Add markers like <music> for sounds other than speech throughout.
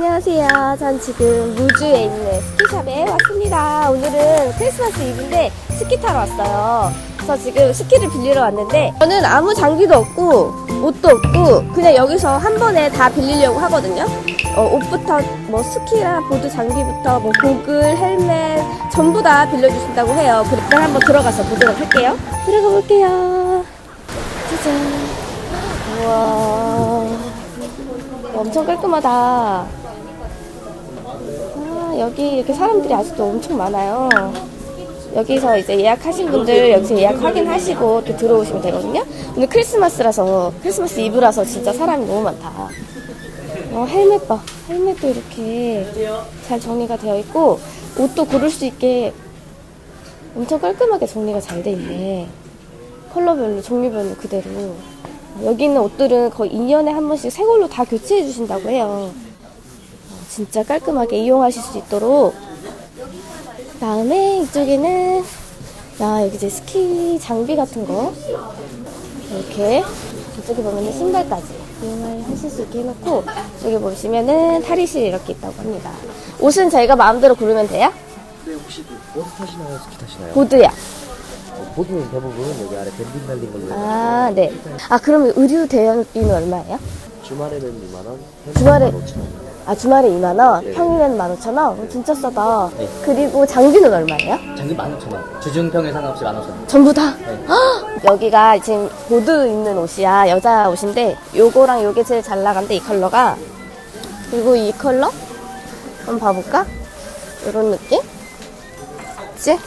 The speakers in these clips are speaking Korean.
안녕하세요. 전 지금 무주에 있는 스키샵에 왔습니다. 오늘은 크리스마스 이브인데 스키 타러 왔어요. 그래서 지금 스키를 빌리러 왔는데 저는 아무 장비도 없고 옷도 없고 그냥 여기서 한 번에 다 빌리려고 하거든요. 어, 옷부터 뭐 스키랑 보드 장비부터 뭐 고글, 헬멧 전부 다 빌려주신다고 해요. 그럼 한번 들어가서 보도록 할게요. 들어가 볼게요. 짜잔. 우와. 엄청 깔끔하다. 아, 여기 이렇게 사람들이 아직도 엄청 많아요. 여기서 이제 예약하신 분들 여기서 예약 확인하시고 또 들어오시면 되거든요. 오늘 크리스마스라서, 크리스마스 이브라서 진짜 사람이 너무 많다. 어, 헬멧 봐. 헬멧도 이렇게 잘 정리가 되어 있고, 옷도 고를 수 있게 엄청 깔끔하게 정리가 잘 돼 있네. 컬러별로, 종류별로 그대로. 여기 있는 옷들은 거의 2년에 한 번씩 새 걸로 다 교체해 주신다고 해요. 어, 진짜 깔끔하게 이용하실 수 있도록. 다음에 이쪽에는, 야, 여기 이제 스키 장비 같은 거. 이렇게. 이쪽에 보면은 신발까지 이용을 하실 수 있게 해놓고, 여기 보시면은 탈의실이 이렇게 있다고 합니다. 옷은 저희가 마음대로 고르면 돼요? 네, 혹시 보드 타시나요? 스키 타시나요? 보드야. 어, 보드는 대부분 여기 아래 밴딩 달린 걸로 아, 네. 아, 그러면 의류 대여비는 얼마예요? 주말에는 2만 원, 주말에- 5천 원. 아, 주말에 2만 원, 네. 평일에는 15,000원? 진짜 싸다. 네. 그리고 장비는 얼마예요? 장기 15,000원. 주중평에 상관없이 15,000원. 전부 다? 네. 헉! 여기가 지금 보드 입는 옷이야. 여자 옷인데, 요거랑 요게 제일 잘 나간대, 이 컬러가. 그리고 이 컬러? 한번 봐볼까? 요런 느낌? 그치?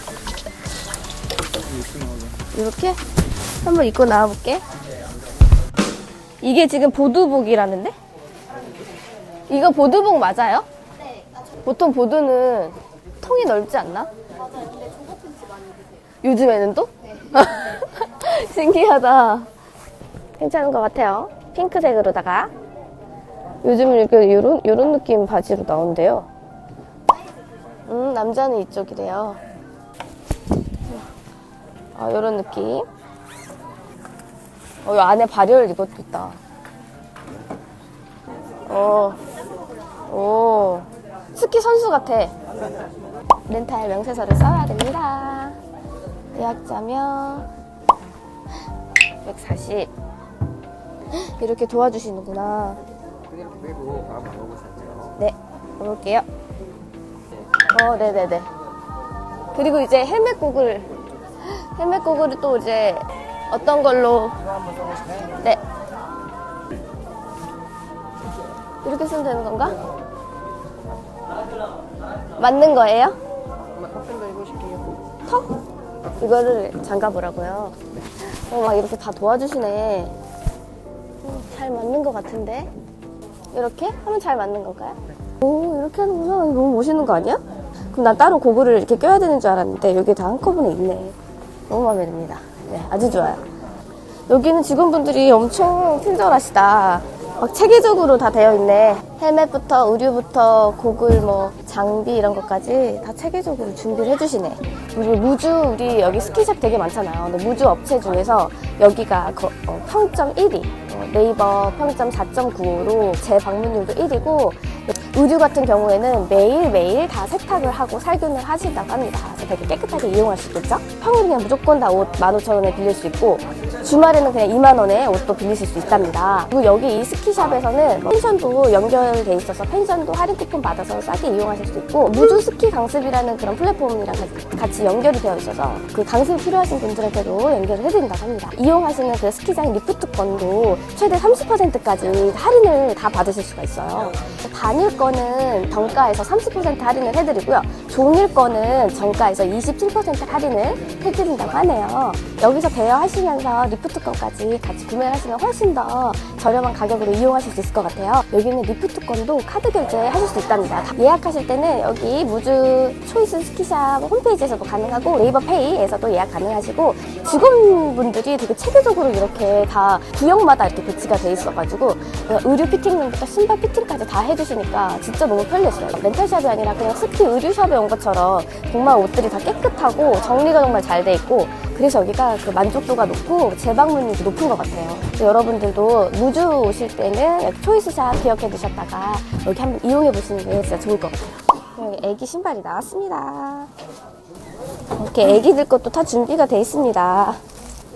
이렇게? 한번 입고 나와볼게. 이게 지금 보드복이라는데? 이거 보드복 맞아요? 보통 보드는 통이 넓지 않나? 요즘에는 또? <laughs> 신기하다. 괜찮은 것 같아요. 핑크색으로다가. 요즘은 이렇게 요런, 요런 느낌 바지로 나온대요. 음, 남자는 이쪽이래요. 아, 요런 느낌. 어, 이 안에 발열 이것도 있다. 어, 오, 스키 선수 같아. 렌탈 명세서를 써야 됩니다. 예약자면 140. 이렇게 도와주시는구나. 네, 가볼게요. 어, 네네네. 그리고 이제 헬멧 고글, 헬멧 고글을 또 이제 어떤 걸로? 네. 이렇게 쓰면 되는 건가? 맞는 거예요? 턱좀더 해보실게요. 턱? 이거를 잠가보라고요. 어, 막 이렇게 다 도와주시네. 음, 잘 맞는 것 같은데? 이렇게 하면 잘 맞는 건가요? 오, 이렇게 하는구나. 너무 멋있는 거 아니야? 그럼 난 따로 고글을 이렇게 껴야 되는 줄 알았는데, 여기 다 한꺼번에 있네. 너무 마음에 듭니다. 네, 아주 좋아요. 여기는 직원분들이 엄청 친절하시다. 막 체계적으로 다 되어 있네. 헬멧부터 의류부터 고글 뭐 장비 이런 것까지 다 체계적으로 준비를 해주시네. 그리고 무주 우리 여기 스키샵 되게 많잖아요. 근데 무주 업체 중에서 여기가 거- 어, 평점 1위. 어, 네이버 평점 4.95로 제 방문율도 1위고 의류 같은 경우에는 매일매일 다 세탁을 하고 살균을 하신다고 합니다. 되게 깨끗하게 이용할 수 있겠죠? 평일에 그냥 무조건 다 옷 15,000원에 빌릴 수 있고 주말에는 그냥 2만원에 옷도 빌리실 수 있답니다. 그리고 여기 이 스키샵에서는 뭐 펜션도 연결돼 있어서 펜션도 할인 쿠폰 받아서 싸게 이용하실 수 있고 무주 스키 강습이라는 그런 플랫폼이랑 같이- 연결이 되어 있어서 그 강습이 필요하신 분들한테도 연결을 해드린다고 합니다. 이용하시는 그 스키장 리프트권도 최대 30%까지 할인을 다 받으실 수가 있어요. 단일 거는 정가에서 30% 할인을 해드리고요. 종일 거는 정가에서 27% 할인을 해드린다고 하네요. 여기서 대여하시면서 리프트권까지 같이 구매를 하시면 훨씬 더 저렴한 가격으로 이용하실 수 있을 것 같아요. 여기는 리프트권도 카드 결제하실 수 있답니다. 다 예약하실 때는 여기 무주 초이스 스키샵 홈페이지에서도 가능하고 네이버 페이에서도 예약 가능하시고 직원분들이 되게 체계적으로 이렇게 다 구역마다 이렇게 배치가 돼 있어가지고 의류 피팅부터 신발 피팅까지 다 해주시니까 진짜 너무 편리했어요. 렌탈샵이 아니라 그냥 스키 의류샵에 온 것처럼 정말 옷들이 다 깨끗하고 정리가 정말 잘 돼 있고 그래서 여기가 그 만족도가 높고 재방문율이 높은 것 같아요. 여러분들도 무주 오실 때는 여기 초이스샵 기억해 두셨다가 여기 한번 이용해 보시는 게 진짜 좋을 것 같아요. 여기 애기 신발이 나왔습니다. 이렇게 애기들 것도 다 준비가 돼 있습니다.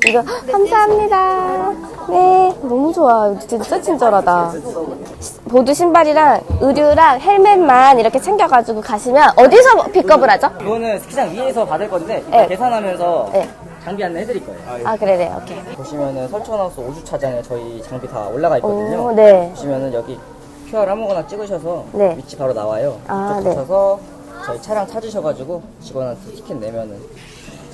이거 감사합니다. 네, 너무 좋아. 진짜 친절하다. 보드 신발이랑 의류랑 헬멧만 이렇게 챙겨가지고 가시면 어디서 픽업을 하죠? 이거는 스키장 위에서 받을 건데 네. 계산하면서 네. 장비 안내 해드릴 거예요. 아 그래, 네, 오케이. 보시면은 설천하우스 5주 차장에 저희 장비 다 올라가 있거든요. 오, 네. 보시면은 여기 QR 아무거나 찍으셔서 네. 위치 바로 나와요. 아, 네. 붙여서 저희 차량 찾으셔가지고 직원한테 티켓 내면은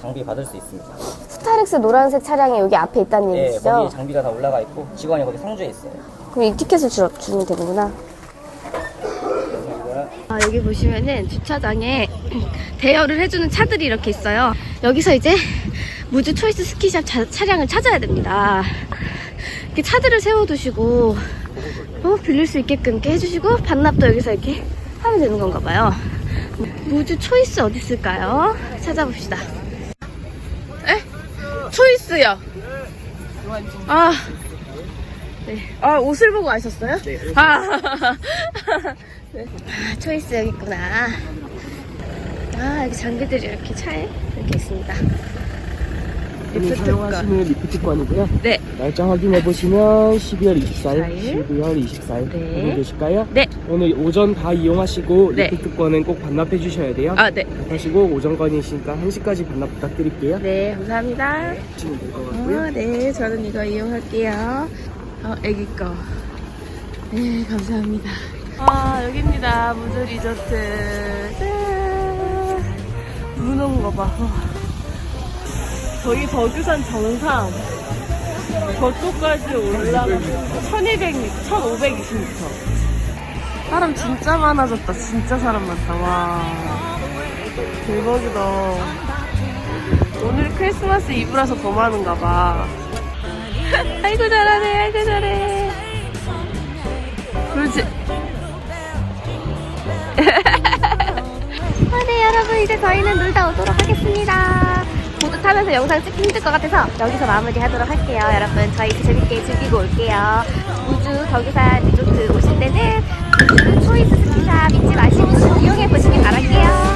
장비 받을 수 있습니다. 스타렉스 노란색 차량이 여기 앞에 있다는 네, 얘기시죠? 거기 장비가 다 올라가 있고 직원이 거기 상주에 있어요. 그럼 이 티켓을 주, 주면 되는구나. 아, 여기 보시면은 주차장에 <clears throat> 대여를 해주는 차들이 이렇게 있어요. 여기서 이제 무주 초이스 스키샵 차, 차량을 찾아야 됩니다. 이렇게 차들을 세워두시고 어, 빌릴 수 있게끔 이렇게 해주시고 반납도 여기서 이렇게 하면 되는 건가 봐요. 무주 초이스 어디 있을까요? 찾아봅시다. 에? 초이스요. 아. 네. 아, 옷을 보고 아셨어요? 네. 아. 네. 아, 초이스 여기 있구나. 아, 여기 장비들이 이렇게 차에 이렇게 있습니다. 리프트 거. 사용하시는 리프트권이고요. 네. 날짜 확인해 보시면 12월 24일, 24일. 12월 24일 네. 보고 계실까요? 네. 오늘 오전 다 이용하시고 네. 리프트권은 꼭 반납해 주셔야 돼요. 아, 네. 하시고 오전권이시니까 1시까지 반납 부탁드릴게요. 네, 감사합니다. 주시면 될것 같고요. 어, 네, 저는 이거 이용할게요. 어, 애기 거. 네, 감사합니다. 아, 여기입니다. 무드 리조트. 짠. 눈 오는 거 봐. 와. 저기 덕유산 정상. 저쪽까지 올라가 1200m, 1520m. 사람 진짜 많아졌다. 진짜 사람 많다. 와. 대박이다. 오늘 크리스마스 이브라서 더 많은가 봐. <laughs> 아이고 잘하네, 아이고 잘해. 그렇지. 아, <laughs> 네, 여러분, 이제 저희는 놀다 오도록 하겠습니다. 쭉 타면서 영상 찍기 힘들 것 같아서 여기서 마무리 하도록 할게요. 여러분, 저희 재밌게 즐기고 올게요. 우주 덕유산 리조트 오실 때는 우주 초이스 스키샵 잊지 마시고 이용해 보시길 바랄게요.